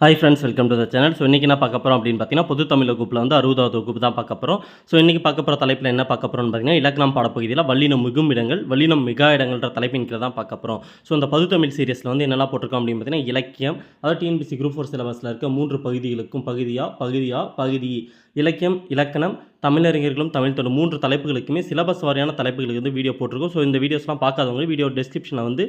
Hi friends welcome to the channel so இன்றைக்கி என்ன பார்க்க போகிறோம் அப்படின்னு பார்த்தீங்கன்னா பொது தமிழ் வகுப்பில் வந்து அறுபதாவது வகுப்பு தான் பார்க்க போகிறோம் ஸோ இன்றைக்கி பார்க்க போகிற தலைப்பில் என்ன பார்க்க போகிறோம்னு பார்த்தீங்கன்னா இலக்கணம் பாடப்பகுதியில் வல்லினம் மிகும் இடங்கள் வல்லினம் மிகா இடங்கள்ன்ற தலைப்பின் கீழே தான் பார்க்க போகிறோம் ஸோ இந்த பொது தமிழ் சீரியஸில் வந்து என்னெல்லாம் போட்டிருக்கோம் அப்படின்னு பார்த்தீங்கன்னா இலக்கியம் அதாவது டிஎன்பிசி குரூப் ஃபோர் சிலபஸில் இருக்க மூன்று பகுதிகளுக்கும் பகுதியாக பகுதியாக பகுதி இலக்கியம் இலக்கணம் தமிழறிஞர்களும் தமிழ் தொண்டு மூன்று தலைப்புகளுக்குமே சிலபஸ் வாரியான தலைப்புகளுக்கு வந்து வீடியோ போட்டிருக்கோம். ஸோ இந்த வீடியோஸ்லாம் பார்க்காதவங்க வீடியோ டிஸ்கிரிப்ஷனில் வந்து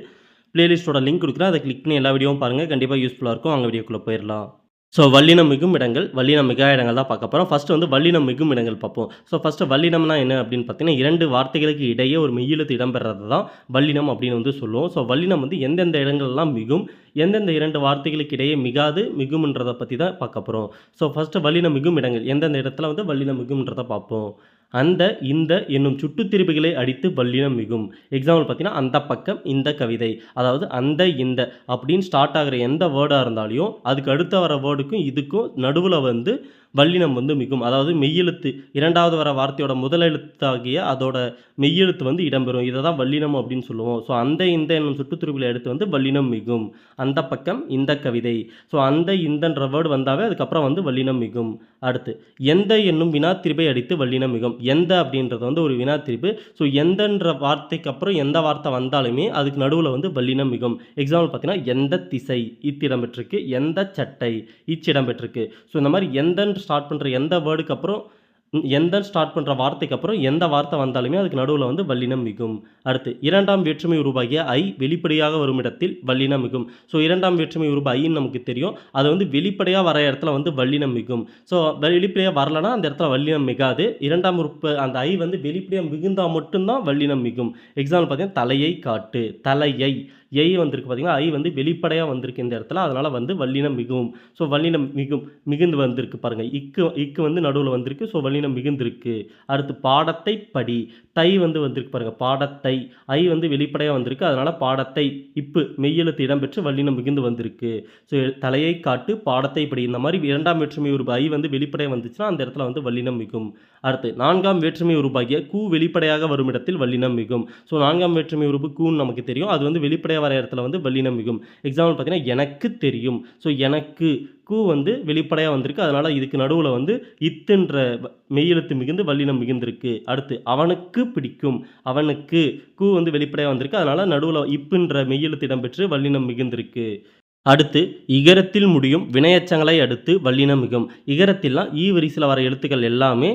பிளேலிஸ்ட்டோட லிங்க் கொடுக்குறேன். அதை கிளிக் பண்ணி எல்லா வீடியோவும் பாருங்கள் கண்டிப்பாக யூஸ்ஃபுல்லாக இருக்கும். அங்கே வீடியோக்குள்ளே போயிடலாம் ஸோ வல்லினம் மிகும் இடங்கள். வல்லினம் மிகா இடங்கள் தான் பார்க்க போகிறோம் ஃபஸ்ட்டு வந்து வல்லினம் மிகும் இடங்கள் பார்ப்போம். ஸோ ஃபஸ்ட்டு வல்லினம்னா என்ன அப்படின்னு பார்த்தீங்கன்னா இரண்டு வார்த்தைகளுக்கு இடையே ஒரு மெய்யெழுத்து இடம்பெறது தான் வல்லினம் அப்படின்னு வந்து சொல்லுவோம். ஸோ வல்லினம் வந்து எந்தெந்த இடங்கள்லாம் மிகும் எந்தெந்த இரண்டு வார்த்தைகளுக்கு இடையே மிகாது மிகும்ன்றதை பற்றி தான் பார்க்க போகிறோம் ஸோ ஃபஸ்ட்டு வல்லினம் மிகும் இடங்கள். எந்தெந்த இடத்துல வந்து வல்லினம் மிகும்ன்றதை பார்ப்போம். அந்த இந்த என்னும் சுட்டுத்திருப்புகளை அடித்து வல்லினம் மிகும். எக்ஸாம்பிள் பார்த்தீங்கன்னா அந்த பக்கம் இந்த கவிதை. அதாவது அந்த இந்த அப்படின்னு ஸ்டார்ட் ஆகிற எந்த வேர்டாக இருந்தாலையும் அதுக்கு அடுத்த வர வேர்டுக்கும் இதுக்கும் நடுவில் வந்து வல்லினம் வந்து மிகும். அதாவது மெய்யெழுத்து இரண்டாவது வர வார்த்தையோட முதல் எழுத்தாகிய அதோட மெய்யெழுத்து வந்து இடம்பெறும். இதை தான் வல்லினம் அப்படின்னு சொல்லுவோம். ஸோ அந்த இந்த என்னும் சுட்டுத்திருப்புகளை எடுத்து வந்து வல்லினம் மிகும். அந்த பக்கம் இந்த கவிதை. ஸோ அந்த இந்தன்ற வேர்டு வந்தாவே அதுக்கப்புறம் வந்து வல்லினம் மிகும். அடுத்து எந்த என்னும் வினாத்திரிபை அடித்து வல்லினம் மிகும். எந்த அப்படின்றது வந்து ஒரு வினாத்திரிப்பு ஸோ எந்தன்ற வார்த்தைக்கு அப்புறம் எந்த வார்த்தை வந்தாலுமே அதுக்கு நடுவில் வந்து வல்லினம் மிகும். எக்ஸாம்பிள் பார்த்தீங்கன்னா எந்த திசை இத்திடம் பெற்றிருக்கு எந்த சட்டை இச்சிடம் பெற்றிருக்கு. ஸோ இந்த மாதிரி எந்தன்ற ஸ்டார்ட் பண்ணுற எந்த வேர்டுக்கு அப்புறம் எந்த ஸ்டார்ட் பண்ணுற வார்த்தைக்கு அப்புறம் எந்த வார்த்தை வந்தாலுமே அதுக்கு நடுவில் வந்து வல்லினம் மிகும். அடுத்து இரண்டாம் வேற்றுமை உருவாகிய ஐ வெளிப்படையாக வரும் இடத்தில் வல்லினம் மிகும். ஸோ இரண்டாம் வேற்றுமை உருவா ஐன்னு நமக்கு தெரியும். அது வந்து வெளிப்படையாக வர இடத்துல வந்து வல்லினம் மிகும். ஸோ வெளிப்படையாக வரலனா அந்த இடத்துல வல்லினம் மிகாது. இரண்டாம் உறுப்பு அந்த ஐ வந்து வெளிப்படையாக மிகுந்தால் மட்டும்தான் வல்லினம் மிகும். எக்ஸாம்பிள் பார்த்தீங்கன்னா தலையை காட்டு. தலையை. எய் வந்திருக்கு பார்த்தீங்கன்னா ஐ வந்து வெளிப்படையாக வந்திருக்கு இந்த இடத்துல. அதனால் வந்து வல்லினம் மிகும் ஸோ வல்லினம் மிகும் மிகுந்து வந்திருக்கு பாருங்கள் இக்கு இக்கு வந்து நடுவில் வந்திருக்கு. ஸோ வல்லினம் மிகுந்திருக்கு. அடுத்து பாடத்தை படி. தை வந்து வந்திருக்கு பாருங்கள் பாடத்தை. ஐ வந்து வெளிப்படையாக வந்திருக்கு. அதனால் பாடத்தை இப்பு மெய்யெழுத்து இடம்பெற்று வல்லினம் மிகுந்து வந்திருக்கு. ஸோ தலையை காட்டு பாடத்தை படி. இந்த மாதிரி இரண்டாம் வேற்றுமை ஒரு ஐ வந்து வெளிப்படையாக வந்துச்சுன்னா அந்த இடத்துல வந்து வல்லினம் மிகும். அடுத்து நான்காம் வேற்றுமை உருவாகிய கூ வெளிப்படையாக வரும் இடத்தில் வல்லினம் மிகும். ஸோ நான்காம் வேற்றுமை உருபு கூன்னு நமக்கு தெரியும். அது வந்து வெளிப்படையாக வர இடத்துல வந்து வல்லினம் மிகும். எக்ஸாம்பிள் பார்த்தீங்கன்னா எனக்கு தெரியும். ஸோ எனக்கு கூ வந்து வெளிப்படையாக வந்திருக்கு. அதனால் இதுக்கு நடுவில் வந்து இத்துன்ற மெய்யெழுத்து மிகுந்து வல்லினம் மிகுந்திருக்கு. அடுத்து அவனுக்கு பிடிக்கும். அவனுக்கு கூ வந்து வெளிப்படையாக வந்திருக்கு. அதனால் நடுவில் இப்புன்ற மெய்யெழுத்து இடம்பெற்று வல்லினம் மிகுந்திருக்கு. அடுத்து இகரத்தில் முடியும் வினையச்சங்களை அடுத்து வல்லினம் மிகும். இகரத்திலாம் ஈ வரிசையில் வர எழுத்துக்கள் எல்லாமே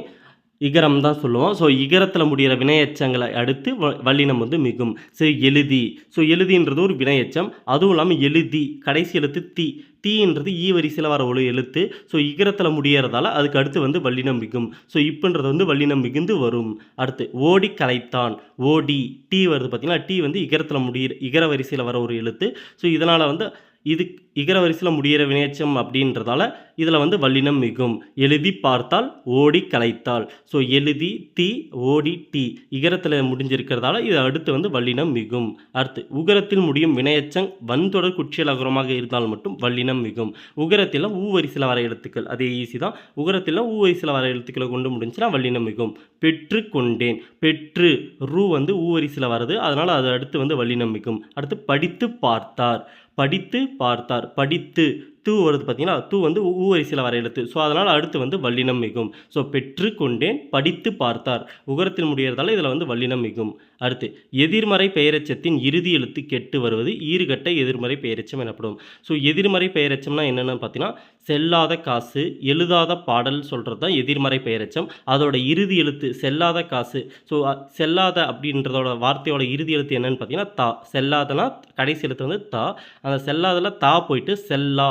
இகரம் தான் சொல்லுவோம். ஸோ இகரத்தில் முடிகிற வினையச்சங்களை அடுத்து வ- வல்லினம் வந்து மிகும். சரி எழுதி. ஸோ எழுதின்றது ஒரு வினையச்சம். அதுவும் இல்லாமல் எழுதி கடைசி எழுத்து தீ. தீன்றது ஈ வரிசையில் வர ஒரு எழுத்து. ஸோ இகரத்தில் முடியறதால அதுக்கு அடுத்து வந்து வல்லினம் மிகும். ஸோ இப்புன்றது வந்து வல்லினம் மிகுந்து வரும். அடுத்து ஓடி கலைத்தான். ஓடி டீ வருது பார்த்திங்கன்னா டீ வந்து இகரத்தில் முடியிற இகர வரிசையில் வர ஒரு எழுத்து. ஸோ இதனால் வந்து இது இகர வரிசையில் முடியிற வினையச்சம் அப்படின்றதால இதில் வந்து வல்லினம் மிகும். எழுதி பார்த்தால் ஓடி கலைத்தால் ஸோ எழுதி தி ஓடி டி இகரத்தில் முடிஞ்சிருக்கிறதால இது அடுத்து வந்து வல்லினம் மிகும். அடுத்து உகரத்தில் முடியும் வினையச்சம் வன்தொடர் குற்றியல் இருந்தால் மட்டும் வல்லினம் மிகும். உகரத்தில் ஊ வரிசையில் வர எழுத்துக்கள் அதே ஈஸி தான். உகரத்தில் ஊ வரிசையில் வர எழுத்துக்களை கொண்டு முடிஞ்சுன்னா வல்லினம் மிகும். பெற்று கொண்டேன். பெற்று ரூ வந்து ஊ வரிசையில் வருது அதனால் அது அடுத்து வந்து வல்லினம் மிகும். அடுத்து படித்து பார்த்தார். படித்து பார்த்தார். படித்து தூ வருது பார்த்தீங்கன்னா தூ வந்து ஊ வர எழுத்து. ஸோ அதனால் அடுத்து வந்து வல்லினம் மிகும். ஸோ பெற்று கொண்டேன் படித்து பார்த்தார். உகரத்தில் முடிகிறதால இதில் வந்து வல்லினம் மிகும். அடுத்து எதிர்மறை பெயரச்சத்தின் இறுதி எழுத்து கெட்டு வருவது ஈறுகட்ட எதிர்மறை பெயரச்சம் எனப்படும். ஸோ எதிர்மறை பெயரச்சம்னா என்னென்னு பார்த்தீங்கன்னா செல்லாத காசு எழுதாத பாடல் சொல்கிறது தான் எதிர்மறை பெயரச்சம். அதோட இறுதி எழுத்து செல்லாத காசு. ஸோ செல்லாத அப்படின்றதோட வார்த்தையோட இறுதி எழுத்து என்னென்னு பார்த்தீங்கன்னா தா. செல்லாதனா கடைசி எழுத்து வந்து தா. அந்த செல்லாதில் தா போயிட்டு செல்லா.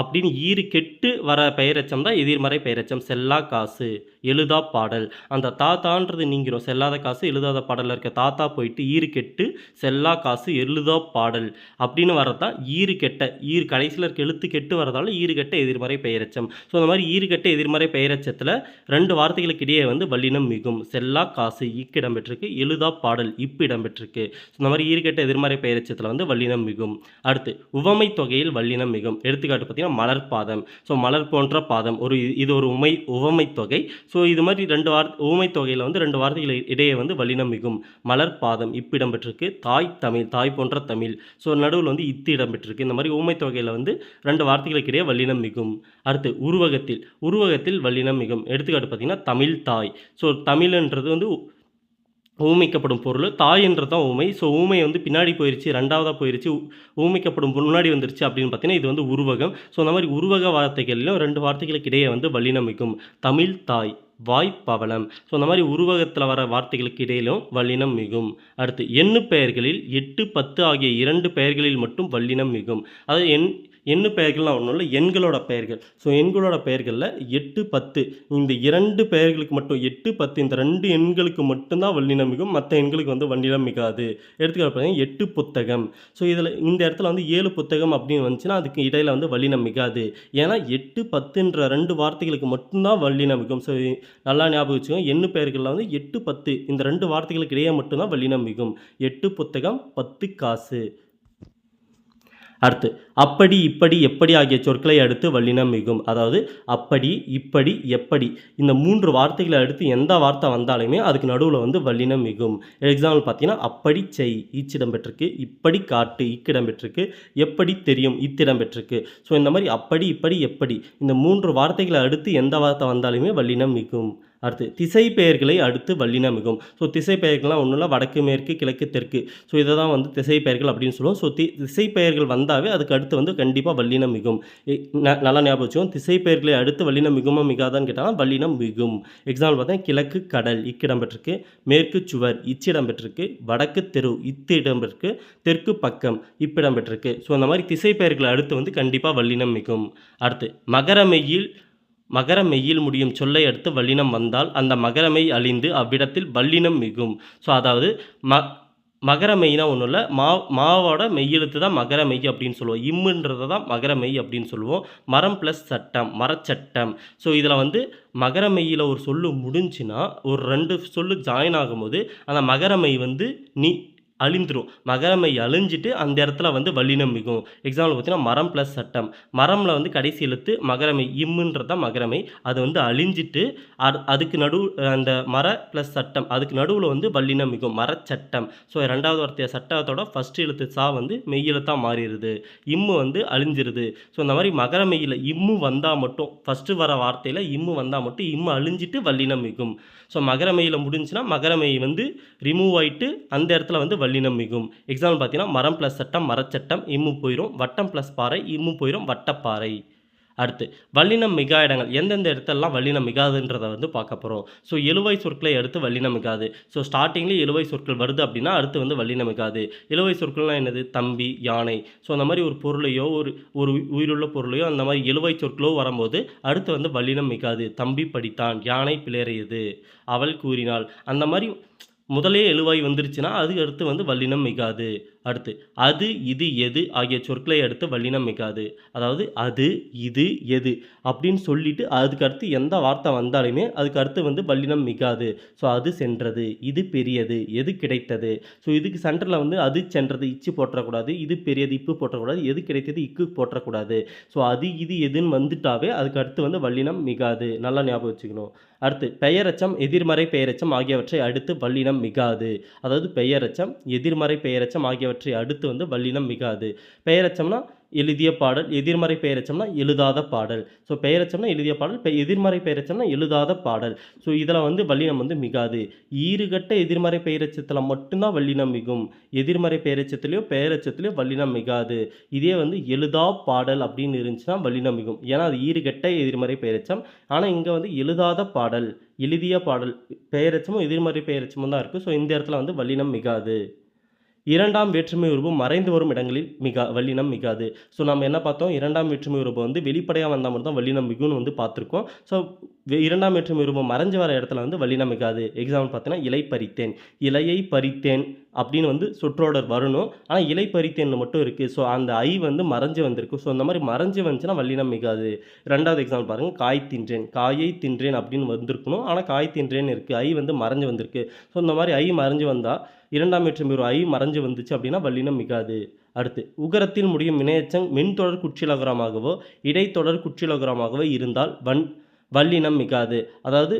அப்படின்னு ஈறு கெட்டு வர பெயரச்சம் தான் எதிர்மறை பெயரச்சம். செல்லா காசு எழுதா பாடல். அந்த தாத்தான்றது நீங்கிறோம் செல்லாத காசு எழுதாத பாடலில் இருக்க தாத்தா போயிட்டு ஈறு கெட்டு செல்லா காசு எழுதா பாடல் அப்படின்னு வரது தான் ஈறு கெட்ட. ஈர் கடைசியில் இருக்க எழுத்து கெட்டு வரதால ஈறு கெட்ட எதிர்மறை பெயரச்சம். ஸோ அந்த மாதிரி ஈறு கெட்ட எதிர்மறை பெயரச்சத்தில் ரெண்டு வார்த்தைகளுக்கு இடையே வந்து வல்லினம் மிகும். செல்லா காசு இக்கு இடம்பெற்றிருக்கு எழுதா பாடல் இப்பு இடம்பெற்றிருக்கு. ஸோ இந்த மாதிரி ஈறு கெட்ட எதிர்மறை பெயரச்சத்தில் வந்து வல்லினம் மிகும். அடுத்து உவமை தொகையில் வல்லினம் மிகும். எடுத்துக்காட்டு பார்த்தீங்கன்னா பார்த்தீங்கன்னா மலர் பாதம். ஸோ மலர் போன்ற பாதம். ஒரு இது- ஒரு உமை உவமை தொகை. ஸோ இது மாதிரி ரெண்டு வார் உவமை தொகையில் வந்து ரெண்டு வார்த்தைகள் இடையே வந்து வலினம் மிகும். மலர் பாதம் இப்பு இடம்பெற்றிருக்கு. தாய் தமிழ் தாய் போன்ற தமிழ். ஸோ நடுவில் வந்து இத்து இடம்பெற்றிருக்கு. இந்த மாதிரி உவமை தொகையில் வந்து ரெண்டு வார்த்தைகளுக்கு இடையே வல்லினம் மிகும். அடுத்து உருவகத்தில் உருவகத்தில் வல்லினம் மிகும். எடுத்துக்காட்டு பார்த்தீங்கன்னா தமிழ் தாய். ஸோ தமிழ்ன்றது வந்து ஊமிக்கப்படும் பொருள் தாய்ன்றது தான் ஊமை. ஸோ ஊமை வந்து பின்னாடி போயிருச்சு ரெண்டாவதாக போயிருச்சு ஊமைக்கப்படும் ஊமிக்கப்படும் முன்னாடி வந்துருச்சு அப்படின்னு பார்த்தீங்கன்னா இது வந்து உருவகம். ஸோ அந்த மாதிரி உருவக வார்த்தைகளிலும் ரெண்டு வார்த்தைகளுக்கு இடையே வந்து வல்லினம் மிகும் தமிழ் தாய் வாய் பவளம். ஸோ அந்த மாதிரி உருவகத்தில் வர வார்த்தைகளுக்கு இடையிலும் வல்லினம் மிகும். அடுத்து எண்ணு பெயர்களில் எட்டு பத்து ஆகிய இரண்டு பெயர்களில் மட்டும் வல்லினம் மிகும். அதாவது எண் எண்ணு பெயர்கள்லாம் ஒன்றும் இல்லை எண்களோட பெயர்கள். ஸோ எண்களோட பெயர்களில் எட்டு பத்து. இந்த இரண்டு பெயர்களுக்கு மட்டும் எட்டு பத்து இந்த ரெண்டு எண்களுக்கு மட்டும்தான் வல்லினம் மிகும் மற்ற எண்களுக்கு வந்து வல்லினம் மிகாது. எடுத்துக்காட்டு பார்த்தீங்கன்னா எட்டு புத்தகம். ஸோ இதில் இந்த இடத்துல வந்து ஏழு புத்தகம் அப்படின்னு வந்துச்சுன்னா அதுக்கு இடையில் வந்து வல்லினம் மிகாது. ஏன்னா எட்டு பத்துன்ற ரெண்டு வார்த்தைகளுக்கு மட்டும்தான் வல்லினம் மிகும். ஸோ நல்லா ஞாபகம் வச்சுக்கோங்க. எண்ணு பெயர்களில் வந்து எட்டு பத்து இந்த ரெண்டு வார்த்தைகளுக்கு இடையே மட்டும்தான் வல்லினம் மிகும். எட்டு புத்தகம் பத்து காசு. அடுத்து அப்படி இப்படி எப்படி ஆகிய சொற்களை அடுத்து வல்லினம் மிகும். அதாவது அப்படி இப்படி எப்படி. இந்த மூன்று வார்த்தைகளை அடுத்து எந்த வார்த்தை வந்தாலுமே அதுக்கு நடுவில் வந்து வல்லினம் மிகும். எக்ஸாம்பிள் பார்த்தீங்கன்னா அப்படி செய் ஈச்சிடம் பெற்றிருக்கு. இப்படி காட்டு இக்கிடம் பெற்றிருக்கு. எப்படி தெரியும் இத்திடம் பெற்றிருக்கு. ஸோ இந்த மாதிரி அப்படி இப்படி எப்படி. இந்த மூன்று வார்த்தைகளை அடுத்து எந்த வார்த்தை வந்தாலுமே வல்லினம் மிகும். அடுத்து திசை பெயர்களை அடுத்து வல்லினம் மிகும் ஸோ திசை பெயர்கள்லாம் ஒன்றும் இல்லை வடக்கு மேற்கு கிழக்கு தெற்கு. ஸோ இதை தான் வந்து திசை பெயர்கள் அப்படின்னு சொல்லுவோம். ஸோ தி திசை பெயர்கள் வந்தாவே அதுக்கு அடுத்து வந்து கண்டிப்பாக வல்லினம் மிகும். ந- நல்லா ஞாபகம் வச்சுக்கோங்க. திசை பெயர்களை அடுத்து வல்லினம் மிகுமா மிகாதான்னு கேட்டால் வல்லினம் மிகும். எக்ஸாம்பிள் பார்த்தா கிழக்கு கடல் இக்கிடம் பெற்றிருக்கு. மேற்கு சுவர் இச்சிடம் பெற்றிருக்கு. வடக்கு தெரு இத்து இடம் பெற்றிருக்கு. தெற்கு பக்கம் இப்பிடம் பெற்றிருக்கு. ஸோ அந்த மாதிரி திசை பெயர்களை அடுத்து வந்து கண்டிப்பாக வல்லினம் மிகும். அடுத்து மகரமையில் மகர மெய்யில் முடியும் சொல்லை அடுத்து வல்லினம் வந்தால் அந்த மகரமை அழிந்து அவ்விடத்தில் வல்லினம் மிகும். ஸோ அதாவது ம மகர மெய்னா ஒன்றும் இல்லை. மா மாவோட மெய்யெழுத்து தான் மகர மெய் அப்படின்னு சொல்லுவோம். இம்முன்றதை தான் மகர மெய் அப்படின்னு சொல்லுவோம். மரம் ப்ளஸ் சட்டம் மரச்சட்டம். ஸோ இதில் வந்து மகர மெய்யில் ஒரு சொல்லு முடிஞ்சுன்னா ஒரு ரெண்டு சொல்லு ஜாயின் ஆகும்போது அந்த மகர மெய் வந்து நீ அழிந்துடும் மகரமை அழிஞ்சிட்டு அந்த இடத்துல வந்து வல்லினம் மிகும் எக்ஸாம்பிள் பார்த்தீங்கன்னா மரம் ப்ளஸ் சட்டம். மரமில் வந்து கடைசி எழுத்து மகரமை இம்முன்றது தான் மகரமை. அது வந்து அழிஞ்சிட்டு அது அதுக்கு நடு அந்த மர ப்ளஸ் சட்டம் அதுக்கு நடுவில் வந்து வல்லினம் மிகும் மரச்சட்டம். ஸோ ரெண்டாவது வார்த்தைய சட்டத்தோட ஃபஸ்ட் எழுத்து சா வந்து மெய்யெழுத்தாக மாறிடுது. இம்மு வந்து அழிஞ்சிருது. ஸோ இந்த மாதிரி மகரமையில் இம்மு வந்தால் மட்டும் ஃபஸ்ட்டு வர வார்த்தையில் இம்மு வந்தால் மட்டும் இம்மு அழிஞ்சிட்டு வல்லினம் மிகும் ஸோ மகரமையில் முடிஞ்சுன்னா மகரமை வந்து ரிமூவ் ஆயிட்டு அந்த இடத்துல வந்து வல்லினம் மிகும். எக்ஸாம்பிள் பார்த்தீங்கன்னா மரம் ப்ளஸ் சட்டம் மரச்சட்டம் இம்மு போயிடும் வட்டம் ப்ளஸ் பாறை இம்மு போயிடும் வட்டப்பாறை அடுத்து வல்லினம் மிகா இடங்கள். எந்தெந்த இடத்தெல்லாம் வல்லினம் மிகாதுன்றதை வந்து பார்க்க போகிறோம் ஸோ எழுவை சொற்களை அடுத்து வல்லினம் மிகாது. ஸோ ஸ்டார்டிங்லேயே எழுவை சொற்கள் வருது அப்படின்னா அடுத்து வந்து வல்லினம் மிகாது. எழுவை சொற்கள்லாம் என்னது? தம்பி யானை. ஸோ அந்த மாதிரி ஒரு பொருளையோ ஒரு ஒரு உயிருள்ள பொருளையோ அந்த மாதிரி எழுவை சொற்களோ வரும்போது அடுத்து வந்து வல்லினம் மிகாது. தம்பி படித்தான் யானை பிளறியது. அவள் கூறினாள். அந்த மாதிரி முதலே எழுவாய் வந்துருச்சுன்னா அதுக்கு அடுத்து வந்து வல்லினம் மிகாது. அடுத்து அது இது எது ஆகிய சொற்களை அடுத்து வல்லினம் மிகாது. அதாவது அது இது எது அப்படின்னு சொல்லிட்டு அதுக்கு அடுத்து எந்த வார்த்தை வந்தாலுமே அதுக்கு அடுத்து வந்து வல்லினம் மிகாது. ஸோ அது சென்றது இது பெரியது எது கிடைத்தது? ஸோ இதுக்கு சென்டரில் வந்து அது சென்றது இச்சு போட்டக்கூடாது இது பெரியது இப்பு போட்டக்கூடாது எது கிடைத்தது இக்கு போட்டக்கூடாது ஸோ அது இது எதுன்னு வந்துட்டாவே அதுக்கு அடுத்து வந்து வல்லினம் மிகாது. நல்லா ஞாபகம் வச்சுக்கணும். அடுத்து பெயரச்சம் எதிர்மறை பெயரச்சம் ஆகியவற்றை அடுத்து வல்லினம் மிகாது. அதாவது பெயரச்சம் எதிர்மறை பெயரச்சம் ஆகியவற்றை அடுத்து வந்து வல்லினம் மிகாது. பெயரச்சம்னா எழுதிய பாடல் எதிர்மறை பெயரச்சம்னா எழுதாத பாடல். ஸோ பெயரச்சம்னா எழுதிய பாடல் பெ எதிர்மறை பெயரச்சம்னா எழுதாத பாடல். ஸோ இதில் வந்து வல்லினம் வந்து மிகாது. ஈறுகட்ட எதிர்மறை பெயரச்சத்தில் மட்டும்தான் வல்லினம் மிகும். எதிர்மறை பெயரச்சத்துலேயோ பெயரச்சத்துலேயோ வல்லினம் மிகாது. இதே வந்து எழுதா பாடல் அப்படின்னு இருந்துச்சுன்னா வல்லினம் மிகும். ஏன்னா அது ஈறுகட்ட எதிர்மறை பெயரச்சம். ஆனால் இங்கே வந்து எழுதாத பாடல் எழுதிய பாடல் பெயரச்சமும் எதிர்மறை பெயரச்சமும் தான் இருக்குது ஸோ இந்த இடத்துல வந்து வல்லினம் மிகாது. இரண்டாம் வேற்றுமை உருவம் மறைந்து வரும் இடங்களில் மிக வல்லினம் மிகாது. ஸோ நம்ம என்ன பார்த்தோம்? இரண்டாம் வேற்றுமை உருவம் வந்து வெளிப்படையாக வந்தால் மட்டும் தான் வல்லினம் மிகுன்னு வந்து பார்த்துருக்கோம். ஸோ இரண்டாம் வேற்றுமை உருவம் மறைஞ்சு வர இடத்துல வந்து வல்லினம் மிகாது. எக்ஸாம்பிள் பார்த்தீங்கன்னா இலை பறித்தேன். இலையை பறித்தேன். அப்படின்னு வந்து சுற்றோடர் வரணும். ஆனால் இலை பறித்தேன்னு மட்டும் இருக்குது ஸோ அந்த ஐ வந்து மறைஞ்சு வந்திருக்கு. ஸோ அந்த மாதிரி மறைஞ்சு வந்துச்சுன்னா வல்லினம் மிகாது. ரெண்டாவது எக்ஸாம்பிள் பாருங்கள் காய் தின்றேன். காயை தின்றேன் அப்படின்னு வந்திருக்கணும். ஆனால் காய் தின்றேன்னு இருக்குது ஐ வந்து மறைஞ்சு வந்திருக்கு. ஸோ இந்த மாதிரி ஐ மறைஞ்சு வந்தால் இரண்டாம் வேற்றுமை ஒரு ஐ மறைஞ்சு வந்துச்சு அப்படின்னா வல்லினம் மிகாது. அடுத்து உகரத்தில் முடியும் வினையெச்சம் மென்தொடர் குற்றிலகரமாகவோ இடைத்தொடர் குற்றிலகரமாகவோ இருந்தால் வன் வல்லினம் மிகாது. அதாவது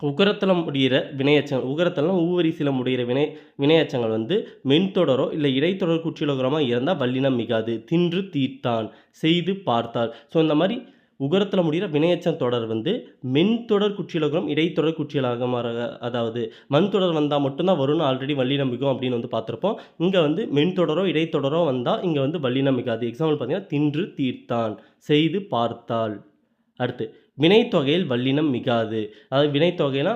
உகரத்தில் முடிகிற வினையச்சங்கள் உகரத்தில்னா ஊவரிசையில் முடிகிற வினை வினையச்சங்கள் வந்து மென்தொடரோ இல்லை இடைத்தொடர் குற்றிலகரமாக இருந்தால் வல்லினம் மிகாது தின்று தீர்த்தான் செய்து பார்த்தால் ஸோ இந்த மாதிரி உகரத்தில் முடிகிற வினையச்சம் தொடர் வந்து மென்தொடர் குற்றிலகரம் இடைத்தொடர் குற்றியலகமாக அதாவது மண் தொடர் வந்தால் மட்டும்தான் வரும்னு ஆல்ரெடி வள்ளி நம்பிக்கும் அப்படின்னு வந்து பார்த்துருப்போம். இங்கே வந்து மென்தொடரோ இடைத்தொடரோ வந்தால் இங்கே வந்து வள்ளி மிகாது. எக்ஸாம்பிள் பார்த்தீங்கன்னா தின்று தீர்த்தான் செய்து பார்த்தால் அடுத்து வினைத்தொகையில் வல்லினம் மிகாது. அதாவது வினைத்தொகைனா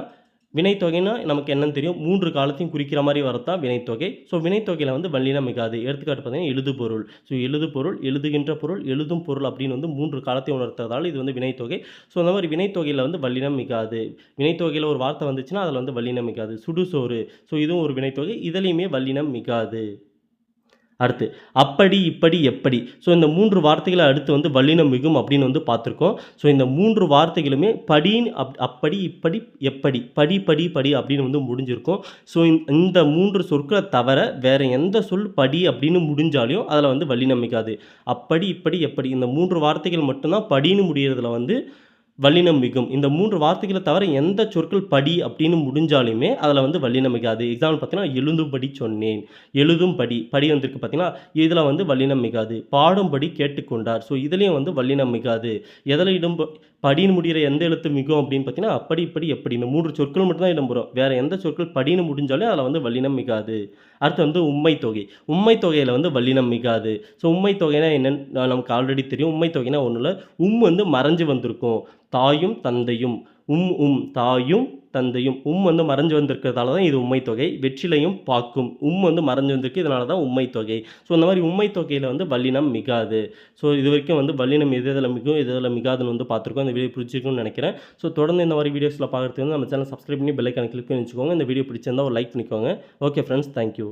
வினைத்தொகைனா நமக்கு என்னன்னு தெரியும்? மூன்று காலத்தையும் குறிக்கிற மாதிரி வரத்தான் வினைத்தொகை. ஸோ வினைத்தொகையில் வந்து வல்லினம் மிகாது. எடுத்துக்காட்டு பார்த்தீங்கன்னா எழுது பொருள். ஸோ எழுது பொருள் எழுதுகின்ற பொருள் எழுதும் பொருள் அப்படின்னு வந்து மூன்று காலத்தை உணர்த்ததால் இது வந்து வினைத்தொகை. ஸோ அந்த மாதிரி வினைத்தொகையில் வந்து வல்லினம் மிகாது. வினைத்தொகையில் ஒரு வார்த்தை வந்துச்சுன்னா அதில் வந்து வல்லினம் மிகாது. சுடுசோறு. ஸோ இதுவும் ஒரு வினைத்தொகை. இதுலேயுமே வல்லினம் மிகாது. அடுத்து அப்படி இப்படி எப்படி? ஸோ இந்த மூன்று வார்த்தைகளை அடுத்து வந்து வல்லினம் மிகும் அப்படின்னு வந்து பார்த்துருக்கோம். ஸோ இந்த மூன்று வார்த்தைகளுமே படின்னு அப் அப்படி இப்படி எப்படி? படி படி படி அப்படின்னு வந்து முடிஞ்சிருக்கும். ஸோ இந்த மூன்று சொற்களை தவிர வேறு எந்த சொல் படி அப்படின்னு முடிஞ்சாலையும் அதில் வந்து வல்லினம் மிகாது. அப்படி இப்படி எப்படி? இந்த மூன்று வார்த்தைகள் மட்டும்தான் படின்னு முடிகிறதுல வந்து வல்லினம் மிகும் இந்த மூன்று வார்த்தைகளை தவிர எந்த சொற்கள் படி அப்படின்னு முடிஞ்சாலுமே அதில் வந்து வல்லினம் மிகாது எக்ஸாம்பிள் பார்த்தீங்கன்னா எழுதும்படி சொன்னேன். எழுதும்படி. படி வந்திருக்கு பார்த்தீங்கன்னா இதில் வந்து வல்லினம் மிகாது பாடும்படி கேட்டுக்கொண்டார். ஸோ இதுலேயும் வந்து வல்லினம் மிகாது எதில் இடம் படின்னு முடிகிற எந்த எழுத்து மிகும் அப்படின்னு பார்த்தீங்கன்னா அப்படி இப்படி எப்படி. இந்த மூன்று சொற்கள் மட்டும்தான் இடம்பெறும் வேறு எந்த சொற்கள் படின்னு முடிஞ்சாலே அதில் வந்து வல்லினம் மிகாது அடுத்து வந்து உண்மை தொகை. உண்மை தொகையில் வந்து வல்லினம் மிகாது. ஸோ உண்மை தொகைனா என்னன்னு நமக்கு ஆல்ரெடி தெரியும். உண்மை தொகைனா ஒன்றும் இல்லை உம் வந்து மறைஞ்சு வந்திருக்கும். தாயும் தந்தையும். உம் உம் தாயும் தந்தையும் உம் வந்து மறைஞ்சு வந்திருக்கிறதால தான் இது உண்மை தொகை. வெற்றிலையும் பாக்கும். உம் வந்து மறைஞ்சு வந்திருக்கு இதனால தான் உண்மை தொகை. ஸோ இந்த மாதிரி உண்மை தொகையில் வந்து வல்லினம் மிகாது. ஸோ இது வரைக்கும் வந்து வல்லினம் எது இதில் மிகவும் எது இதில் மிகாதுன்னு வந்து பார்த்துருக்கோம். இந்த வீடியோ பிடிச்சிருக்கும்னு நினைக்கிறேன். ஸோ தொடர்ந்து இந்த மாதிரி வீடியோஸில் பார்க்குறதுக்கு வந்து நம்ம சேனல் சப்ஸ்கிரைப் பண்ணி பெல்லைக்கான கிளிக் பண்ணி வச்சுக்கோங்க. இந்த வீடியோ பிடிச்சிருந்தா ஒரு லைக் பண்ணிக்கோங்க. Okay friends thank you